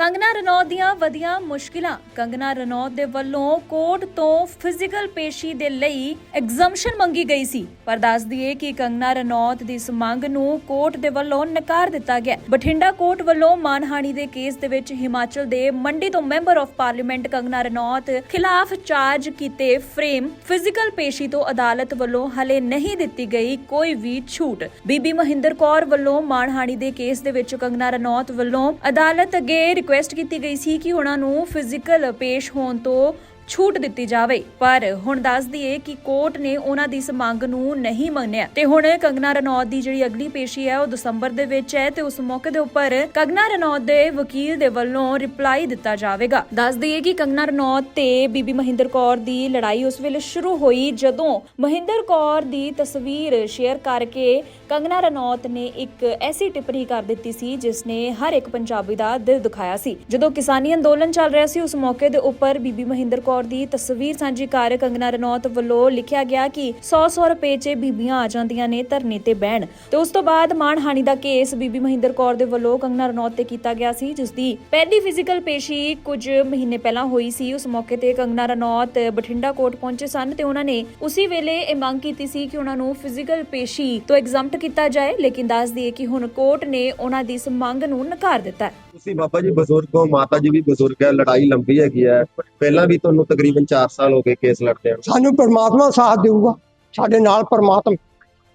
ਕੰਗਨਾ ਰਣੌਤ ਦੀਆਂ ਵਧੀਆਂ ਮੁਸ਼ਕਿਲਾਂ। ਕੰਗਨਾ ਰਣੌਤ ਦੇ ਵੱਲੋਂ ਕੋਰਟ ਤੋਂ ਫਿਜ਼ੀਕਲ ਪੇਸ਼ੀ ਦੇ ਲਈ ਐਗਜ਼ੈਂਪਸ਼ਨ ਮੰਗੀ ਗਈ ਸੀ। ਪਰ ਦੱਸ ਦਈਏ ਕਿ ਕੰਗਨਾ ਰਣੌਤ ਦੀ ਇਸ ਮੰਗ ਨੂੰ ਕੋਰਟ ਦੇ ਵੱਲੋਂ ਨਕਾਰ ਦਿੱਤਾ ਗਿਆ। ਬਠਿੰਡਾ ਕੋਰਟ ਵੱਲੋਂ ਮਾਨਹਾਨੀ ਦੇ ਕੇਸ ਦੇ ਵਿੱਚ ਹਿਮਾਚਲ ਦੇ ਮੰਡੀ ਤੋਂ member of parliament Kangana Ranaut ਖਿਲਾਫ ਚਾਰਜ ਕੀਤੇ ਫਰੇਮ ਫਿਜ਼ੀਕਲ ਪੇਸ਼ੀ ਤੋਂ ਅਦਾਲਤ ਵੱਲੋਂ ਹਲੇ ਨਹੀਂ ਦਿੱਤੀ ਗਈ ਕੋਈ ਵੀ ਛੂਟ। ਬੀਬੀ ਮਹਿੰਦਰ ਕੌਰ ਵੱਲੋਂ ਮਾਨਹਾਨੀ ਦੇ ਕੇਸ ਦੇ ਵਿੱਚ ਕੰਗਨਾ ਰਣੌਤ ਵੱਲੋਂ ਅਦਾਲਤ ਅੱਗੇ ਰਿਕੁਐਸਟ ਕੀਤੀ ਗਈ ਸੀ ਕਿ ਉਹਨਾਂ ਨੂੰ ਫਿਜ਼ੀਕਲ ਪੇਸ਼ ਹੋਣ ਤੋਂ ਛੂਟ ਦਿੱਤੀ ਜਾਵੇ। ਪਰ ਹੁਣ ਦੱਸ ਦਈਏ ਕਿ ਕੋਰਟ ਨੇ ਉਹਨਾਂ ਦੀ ਇਸ ਮੰਗ ਨੂੰ ਨਹੀਂ ਮੰਨਿਆ। ਤੇ ਹੁਣ ਕੰਗਨਾ ਰਣੌਤ ਦੀ ਜਿਹੜੀ ਅਗਲੀ ਪੇਸ਼ੀ ਹੈ, ਉਹ ਦਸੰਬਰ ਦੇ ਵਿੱਚ ਹੈ ਤੇ ਉਸ ਮੌਕੇ ਦੇ ਉੱਪਰ ਕੰਗਨਾ ਰਣੌਤ ਦੇ ਵਕੀਲ ਦੇ ਵੱਲੋਂ ਰਿਪਲਾਈ ਦਿੱਤਾ ਜਾਵੇਗਾ। ਦੱਸ ਦਈਏ ਕਿ ਕੰਗਨਾ ਰਣੌਤ ਤੇ ਬੀਬੀ ਮਹਿੰਦਰ ਕੌਰ ਦੀ ਲੜਾਈ ਉਸ ਵੇਲੇ ਸ਼ੁਰੂ ਹੋਈ ਜਦੋਂ ਮਹਿੰਦਰ ਕੌਰ ਦੀ ਤਸਵੀਰ ਸ਼ੇਅਰ ਕਰਕੇ ਕੰਗਨਾ ਰਣੌਤ ਨੇ ਇੱਕ ਐਸੀ ਟਿੱਪਣੀ ਕਰ ਦਿੱਤੀ ਸੀ, ਜਿਸ ਨੇ ਹਰ ਇੱਕ ਪੰਜਾਬੀ ਦਾ ਦਿਲ ਦੁਖਾਇਆ ਸੀ। ਜਦੋਂ ਕਿਸਾਨੀ ਅੰਦੋਲਨ ਚੱਲ ਰਿਹਾ ਸੀ, ਉਸ ਮੌਕੇ ਦੇ ਉੱਪਰ ਬੀਬੀ ਮਹਿੰਦਰ ਕੌਰ ਦੀ ਤਸਵੀਰ ਸਾਂਝੀ ਕਰ ਕੰਗਨਾ ਰਣੌਤ ਵੱਲੋਂ ਲਿਖਿਆ ਗਿਆ ਕਿ 100-100 ਰੁਪਏ 'ਚ ਬੀਬੀਆਂ ਆ ਜਾਂਦੀਆਂ ਨੇ ਧਰਨੇ ਤੇ ਬਹਿਣ। ਤੇ ਉਸ ਤੋਂ ਬਾਅਦ ਮਾਣਹਾਨੀ ਦਾ ਕੇਸ ਬੀਬੀ ਮਹਿੰਦਰ ਕੌਰ ਦੇ ਵੱਲੋਂ ਕੰਗਨਾ ਰਣੌਤ ਤੇ ਕੀਤਾ ਗਿਆ ਸੀ, ਜਿਸ ਦੀ ਪਹਿਲੀ ਫਿਜ਼ੀਕਲ ਪੇਸ਼ੀ ਕੁਝ ਮਹੀਨੇ ਪਹਿਲਾਂ ਹੋਈ ਸੀ। ਉਸ ਮੌਕੇ ਤੇ ਕੰਗਨਾ ਰਣੌਤ ਬਠਿੰਡਾ ਕੋਰਟ ਪਹੁੰਚੇ ਸਨ ਤੇ ਉਹਨਾਂ ਨੇ ਉਸੇ ਵੇਲੇ ਇਹ ਮੰਗ ਕੀਤੀ ਸੀ ਕਿ ਉਹਨਾਂ ਨੂੰ ਫਿਜ਼ੀਕਲ ਪੇਸ਼ੀ ਤੋਂ ਐਗਜ਼ੈਂਪਟ ਕੀਤਾ ਜਾਏ, ਲੇਕਿਨ ਦੱਸ ਦਈਏ ਕਿ ਹੁਣ ਕੋਰਟ ਨੇ ਉਹਨਾਂ ਦੀ ਇਸ ਮੰਗ ਨੂੰ ਨਕਾਰ ਦਿੱਤਾ ਹੈ। ਤੁਸੀਂ ਬਾਬਾ ਜੀ ਬਜ਼ੁਰਗ ਹੋ ਮਾਤਾ ਜੀ ਵੀ ਬਜ਼ੁਰਗ ਹੈ ਲੜਾਈ ਲੰਬੀ ਹੈਗੀ ਹੈ। ਪਹਿਲਾਂ ਵੀ ਤੁਹਾਨੂੰ ਤਕਰੀਬਨ 4 ਸਾਲ ਹੋ ਗਏ ਕੇਸ ਲੜਦੇ ਨੂੰ। ਸਾਨੂੰ ਪਰਮਾਤਮਾ ਸਾਥ ਦੇਊਗਾ। ਸਾਡੇ ਨਾਲ ਪਰਮਾਤਮਾ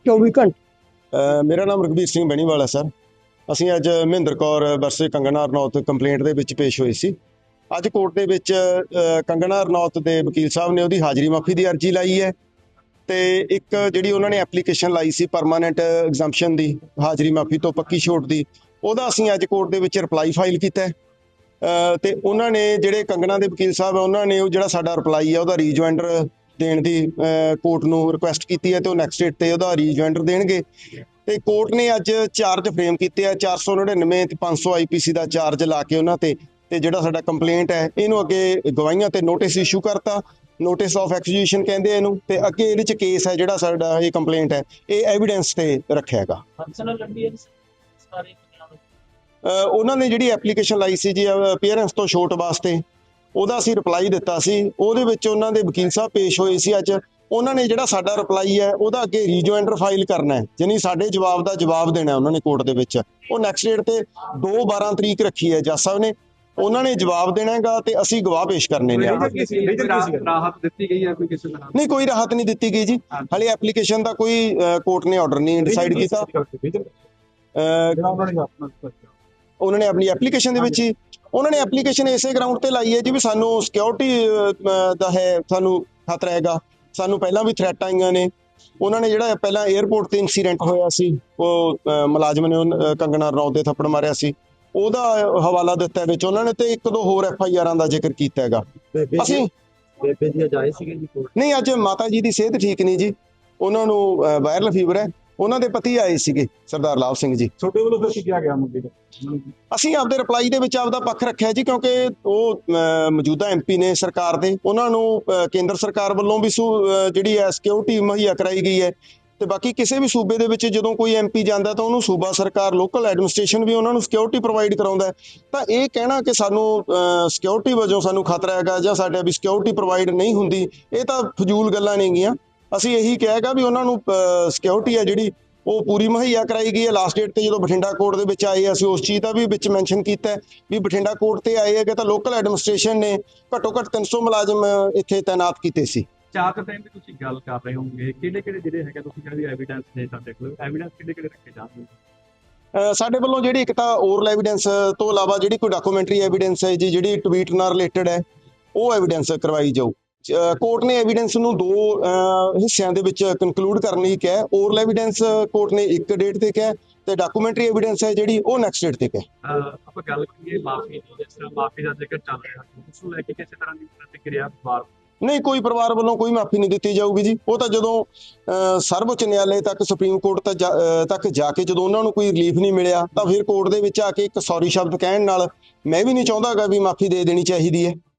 24 ਘੰਟੇ। ਮੇਰਾ ਨਾਮ ਰਘਬੀਰ ਸਿੰਘ ਬੈਣੀਵਾਲ ਹੈ ਸਰ। ਅਸੀਂ ਅੱਜ ਮਹਿੰਦਰ ਕੌਰ ਵਰਸੇ ਕੰਗਨਾ ਰਣੌਤ ਕੰਪਲੇਂਟ ਦੇ ਵਿੱਚ ਪੇਸ਼ ਹੋਏ ਸੀ। ਅੱਜ ਕੋਰਟ ਦੇ ਵਿੱਚ ਕੰਗਨਾ ਰਣੌਤ ਦੇ ਵਕੀਲ ਸਾਹਿਬ ਨੇ ਉਹਦੀ ਹਾਜ਼ਰੀ ਮਾਫੀ ਦੀ ਅਰਜ਼ੀ ਲਾਈ ਹੈ ਤੇ ਇੱਕ ਜਿਹੜੀ ਉਹਨਾਂ ਨੇ ਐਪਲੀਕੇਸ਼ਨ ਲਾਈ ਸੀ ਪਰਮਾਨੈਂਟ ਐਗਜ਼ੈਂਪਸ਼ਨ ਦੀ ਹਾਜ਼ਰੀ ਮਾਫੀ ਤੋਂ ਪੱਕੀ ਛੋਟ ਦੀ ਉਹਦਾ ਅਸੀਂ ਅੱਜ ਕੋਰਟ ਦੇ ਵਿੱਚ ਰਿਪਲਾਈ ਫਾਈਲ ਕੀਤਾ ਹੈ। ਤੇ ਉਹਨਾਂ ਨੇ ਜਿਹੜੇ ਕੰਗਣਾ ਦੇ ਵਕੀਲ ਸਾਹਿਬ ਆ, ਉਹਨਾਂ ਨੇ ਉਹ ਜਿਹੜਾ ਸਾਡਾ ਰਿਪਲਾਈ ਹੈ ਉਹਦਾ ਰੀਜੁਆਇੰਡਰ ਦੇਣ ਦੀ ਕੋਰਟ ਨੂੰ ਰਿਕੁਐਸਟ ਕੀਤੀ ਹੈ ਤੇ ਉਹ ਨੈਕਸਟ ਡੇਟ ਤੇ ਉਹਦਾ ਰੀਜੁਆਇੰਡਰ ਦੇਣਗੇ। ਤੇ ਕੋਰਟ ਨੇ ਅੱਜ ਚਾਰਜ ਫਰੇਮ ਕੀਤੇ ਆ 499 ਤੇ 500 ਆਈਪੀਸੀ ਦਾ ਚਾਰਜ ਲਾ ਕੇ ਉਹਨਾਂ ਤੇ ਤੇ ਜਿਹੜਾ ਸਾਡਾ ਕੰਪਲੇਂਟ ਹੈ, ਇਹਨੂੰ ਅੱਗੇ ਗਵਾਹੀਆਂ ਤੇ ਨੋਟਿਸ ਇਸ਼ੂ ਕਰਤਾ। ਨੋਟਿਸ ਆਫ ਐਕਸੀਕਿਊਸ਼ਨ ਕਹਿੰਦੇ ਇਹਨੂੰ, ਤੇ ਅੱਗੇ ਇਹਦੇ ਚ ਕੇਸ ਹੈ ਜਿਹੜਾ ਸਾਡਾ ਇਹ ਕੰਪਲੇਂਟ ਹੈ, ਇਹ ਐਵੀਡੈਂਸ ਤੇ ਰੱਖਿਆ ਹੈਗਾ। ਫੰਕਸ਼ਨਲ ਲੰਬੀ ਹੈ ਸਾਰੇ। ਉਹਨਾਂ ਨੇ ਜਿਹੜੀ ਐਪਲੀਕੇਸ਼ਨ ਲਾਈ ਸੀ ਜੀ ਅਪੀਅਰੈਂਸ ਤੋਂ ਛੋਟ ਵਾਸਤੇ ਉਹਦਾ ਅਸੀਂ ਰਿਪਲਾਈ ਦਿੱਤਾ ਸੀ। ਉਹਦੇ ਵਿੱਚ ਉਹਨਾਂ ਦੇ ਵਕੀਲ ਸਾਹਿਬ ਪੇਸ਼ ਹੋਏ ਸੀ ਅੱਜ। ਉਹਨਾਂ ਨੇ ਜਿਹੜਾ ਸਾਡਾ ਰਿਪਲਾਈ ਹੈ ਉਹਦਾ ਅੱਗੇ ਰੀਜੁਆਇੰਡਰ ਫਾਈਲ ਕਰਨਾ ਹੈ ਯਾਨੀ ਸਾਡੇ ਜਵਾਬ ਦਾ ਜਵਾਬ ਦੇਣਾ ਹੈ ਉਹਨਾਂ ਨੇ ਕੋਰਟ ਦੇ ਵਿੱਚ। ਉਹ ਨੈਕਸਟ ਡੇਟ ਤੇ 2 12 ਤਰੀਕ ਰੱਖੀ ਹੈ ਜੱਜ ਸਾਹਿਬ ਨੇ। ਉਹਨਾਂ ਨੇ ਜਵਾਬ ਦੇਣਾ ਹੈਗਾ ਤੇ ਅਸੀਂ ਗਵਾਹ ਪੇਸ਼ ਕਰਨੇ ਨੇ। ਰਾਹਤ ਦਿੱਤੀ ਗਈ ਹੈ ਕੋਈ ਕਿਸੇ ਤਰ੍ਹਾਂ? ਨਹੀਂ ਕੋਈ ਰਾਹਤ ਨਹੀਂ ਦਿੱਤੀ ਗਈ ਜੀ। ਹਲੇ ਐਪਲੀਕੇਸ਼ਨ ਦਾ ਕੋਈ ਕੋਰਟ ਨੇ ਆਰਡਰ ਨਹੀਂ ਡਿਸਾਈਡ ਕੀਤਾ। ਉਹਨਾਂ ਨੇ ਆਪਣੀ ਐਪਲੀਕੇਸ਼ਨ ਦੇ ਵਿੱਚ ਹੀ। ਉਹਨਾਂ ਨੇ ਐਪਲੀਕੇਸ਼ਨ ਇਸੇ ਗਰਾਊਂਡ ਤੇ ਲਾਈ ਹੈ ਜੀ ਵੀ ਸਾਨੂੰ ਸਿਕਿਉਰਿਟੀ ਦਾ ਹੈ ਸਾਨੂੰ ਖਤਰਾ ਹੈਗਾ ਸਾਨੂੰ ਪਹਿਲਾਂ ਵੀ ਥ੍ਰੈਟ ਆਈਆਂ ਨੇ। ਉਹਨਾਂ ਨੇ ਜਿਹੜਾ ਪਹਿਲਾਂ 에ਅਰਪੋਰਟ ਤੇ ਇਨਸੀਡੈਂਟ ਹੋਇਆ ਸੀ ਉਹ ਮੁਲਾਜ਼ਮ ਨੇ ਕੰਗਨਾ ਰਣੌਤ ਦੇ ਥੱਪੜ ਮਾਰਿਆ ਸੀ। ਉਹਦਾ ਹਵਾਲਾ ਦਿੱਤਾ ਵਿੱਚ। ਉਹਨਾਂ ਨੇ ਤੇ ਇੱਕ ਦੋ ਹੋਰ ਐਫ ਆਈ ਆਰਾਂ ਦਾ ਜ਼ਿਕਰ ਕੀਤਾ ਹੈਗਾ। ਅਸੀਂ ਬੇਬੇ ਜੀ ਅੱਜ ਆਏ ਸੀਗੇ ਜੀ ਨਹੀਂ ਅੱਜ ਮਾਤਾ ਜੀ ਦੀ ਸਿਹਤ ਠੀਕ ਨਹੀਂ ਜੀ। ਉਹਨਾਂ ਨੂੰ ਵਾਇਰਲ ਫੀਵਰ ਹੈ। ਉਹਨਾਂ ਦੇ ਪਤੀ ਆਏ ਸੀਗੇ ਸਰਦਾਰ ਲਾਭ ਸਿੰਘ ਜੀ। ਛੋਟੇ ਵੱਲੋਂ ਫਿਰ ਕੀ ਕਿਹਾ ਗਿਆ ਮੁੱਦੇ ਤੇ ਅਸੀਂ ਆਪਦੇ ਰਿਪਲਾਈ ਦੇ ਵਿੱਚ ਆਪਦਾ ਪੱਖ ਰੱਖਿਆ ਜੀ ਕਿਉਂਕਿ ਉਹ ਮੌਜੂਦਾ ਐਮਪੀ ਨੇ ਸਰਕਾਰ ਦੇ। ਉਹਨਾਂ ਨੂੰ ਕੇਂਦਰ ਸਰਕਾਰ ਵੱਲੋਂ ਵੀ ਜਿਹੜੀ ਹੈ ਸਿਕਿਉਰਿਟੀ ਮੁਹੱਈਆ ਕਰਾਈ ਗਈ ਹੈ। ਤੇ ਬਾਕੀ ਕਿਸੇ ਵੀ ਸੂਬੇ ਦੇ ਵਿੱਚ ਜਦੋਂ ਕੋਈ ਐਮਪੀ ਜਾਂਦਾ ਤਾਂ ਉਹਨੂੰ ਸੂਬਾ ਸਰਕਾਰ ਲੋਕਲ ਐਡਮਿਨਿਸਟ੍ਰੇਸ਼ਨ ਵੀ ਉਹਨਾਂ ਨੂੰ ਸਿਕਿਉਰਿਟੀ ਪ੍ਰੋਵਾਈਡ ਕਰਾਉਂਦਾ ਤਾਂ ਇਹ ਕਹਿਣਾ ਕਿ ਸਾਨੂੰ ਸਿਕਿਉਰਿਟੀ ਵਜੋਂ ਸਾਨੂੰ ਖਤਰਾ ਹੈਗਾ ਜਾਂ ਸਾਡੇ ਵੀ ਸਿਕਿਉਰਿਟੀ ਪ੍ਰੋਵਾਈਡ ਨਹੀਂ ਹੁੰਦੀ ਇਹ ਤਾਂ ਫਜ਼ੂਲ ਗੱਲਾਂ ਨੇਗੀਆਂ। ਅਸੀਂ ਇਹੀ ਕਿਹਾਗਾ ਵੀ ਉਹਨਾਂ ਨੂੰ ਸਿਕਿਉਰਿਟੀ ਹੈ ਜਿਹੜੀ ਉਹ ਪੂਰੀ ਮੁਹੱਈਆ ਕਰਾਈ ਗਈ ਹੈ। ਲਾਸਟ ਡੇਟ ਤੇ ਜਦੋਂ ਬਠਿੰਡਾ ਕੋਰਟ ਦੇ ਵਿੱਚ ਆਏ ਅਸੀਂ ਉਸ ਚੀਜ਼ ਦਾ ਵੀ ਵਿੱਚ ਮੈਂਸ਼ਨ ਕੀਤਾ ਵੀ ਬਠਿੰਡਾ ਕੋਰਟ ਤੇ ਆਏ ਹੈਗੇ ਤਾਂ ਲੋਕਲ ਐਡਮਿਨਿਸਟ੍ਰੇਸ਼ਨ ਨੇ ਘੱਟੋ ਘੱਟ 300 ਮੁਲਾਜ਼ਮ ਇੱਥੇ ਤਾਇਨਾਤ ਕੀਤੇ ਸੀ। ਚਾਰ ਕੁ ਟਾਈਮ ਦੀ ਤੁਸੀਂ ਗੱਲ ਕਰ ਰਹੇ ਹੋਵੋਗੇ। ਕਿਹੜੇ ਕਿਹੜੇ ਜਿਹੜੇ ਹੈਗੇ ਤੁਸੀਂ ਕਹਿੰਦੇ ਐਵੀਡੈਂਸ ਨੇ ਸਾਡੇ ਕੋਲ? ਐਵੀਡੈਂਸ ਕਿਹੜੇ ਕਿਹੜੇ ਰੱਖੇ ਅਹ ਸਾਡੇ ਵੱਲੋਂ ਜਿਹੜੀ ਇੱਕ ਤਾਂ ਓਰਲ ਐਵੀਡੈਂਸ ਤੋਂ ਇਲਾਵਾ ਜਿਹੜੀ ਕੋਈ ਡਾਕੂਮੈਂਟਰੀ ਐਵੀਡੈਂਸ ਹੈ ਜੀ ਜਿਹੜੀ ਟਵੀਟ ਨਾਲ ਰਿਲੇਟਡ ਹੈ ਉਹ ਐਵੀਡੈਂਸ ਕਰਵਾਈ ਜਾਊ। ਕੋਰਟ ਨੇ ਐਵੀਡੈਂਸ ਨੂੰ ਦੋ ਹਿੱਸਿਆਂ ਦੇ ਵਿੱਚ ਕਨਕਲੂਡ ਕਰਨ ਲਈ ਕਿਹਾ ਓਰਲ ਐਵੀਡੈਂਸ ਕੋਰਟ ਨੇ ਇੱਕ ਡੇਟ ਤੇ ਕਿਹਾ ਤੇ ਡਾਕੂਮੈਂਟਰੀ ਐਵੀਡੈਂਸ ਹੈ ਜਿਹੜੀ ਉਹ ਨੈਕਸਟ ਡੇਟ ਤੇ ਕਿਹਾ ਆਪਾਂ ਗੱਲ ਕਰੀਏ ਮਾਫੀ ਦੀ ਜਿਸ ਤਰ੍ਹਾਂ ਮਾਫੀ ਦਾ ਜ਼ਿਕਰ ਚੱਲ ਰਿਹਾ ਉਸ ਨੂੰ ਲੈ ਕੇ ਕਿਸੇ ਤਰ੍ਹਾਂ ਦੀ ਪ੍ਰਤੀਕਿਰਿਆ ਬਾਰ ਨਹੀਂ ਕੋਈ ਪਰਿਵਾਰ ਵੱਲੋਂ ਕੋਈ ਮਾਫੀ ਨਹੀਂ ਦਿੱਤੀ ਜਾਊਗੀ ਜੀ। ਉਹ ਤਾਂ ਜਦੋਂ ਸਰਵਉੱਚ ਨਿਆਲੇ ਤੱਕ ਸੁਪਰੀਮ ਕੋਰਟ ਤੱਕ ਜਾ ਕੇ ਜਦੋਂ ਉਹਨਾਂ ਨੂੰ ਕੋਈ ਰਿਲੀਫ ਨਹੀਂ ਮਿਲਿਆ ਤਾਂ ਫਿਰ ਕੋਰਟ ਦੇ ਵਿੱਚ ਆ ਕੇ ਇੱਕ ਸੌਰੀ ਸ਼ਬਦ ਕਹਿਣ ਨਾਲ ਮੈਂ ਵੀ ਨਹੀਂ ਚਾਹੁੰਦਾਗਾ ਵੀ ਮਾਫੀ ਦੇ ਦੇਣੀ ਚਾਹੀਦੀ ਹੈ।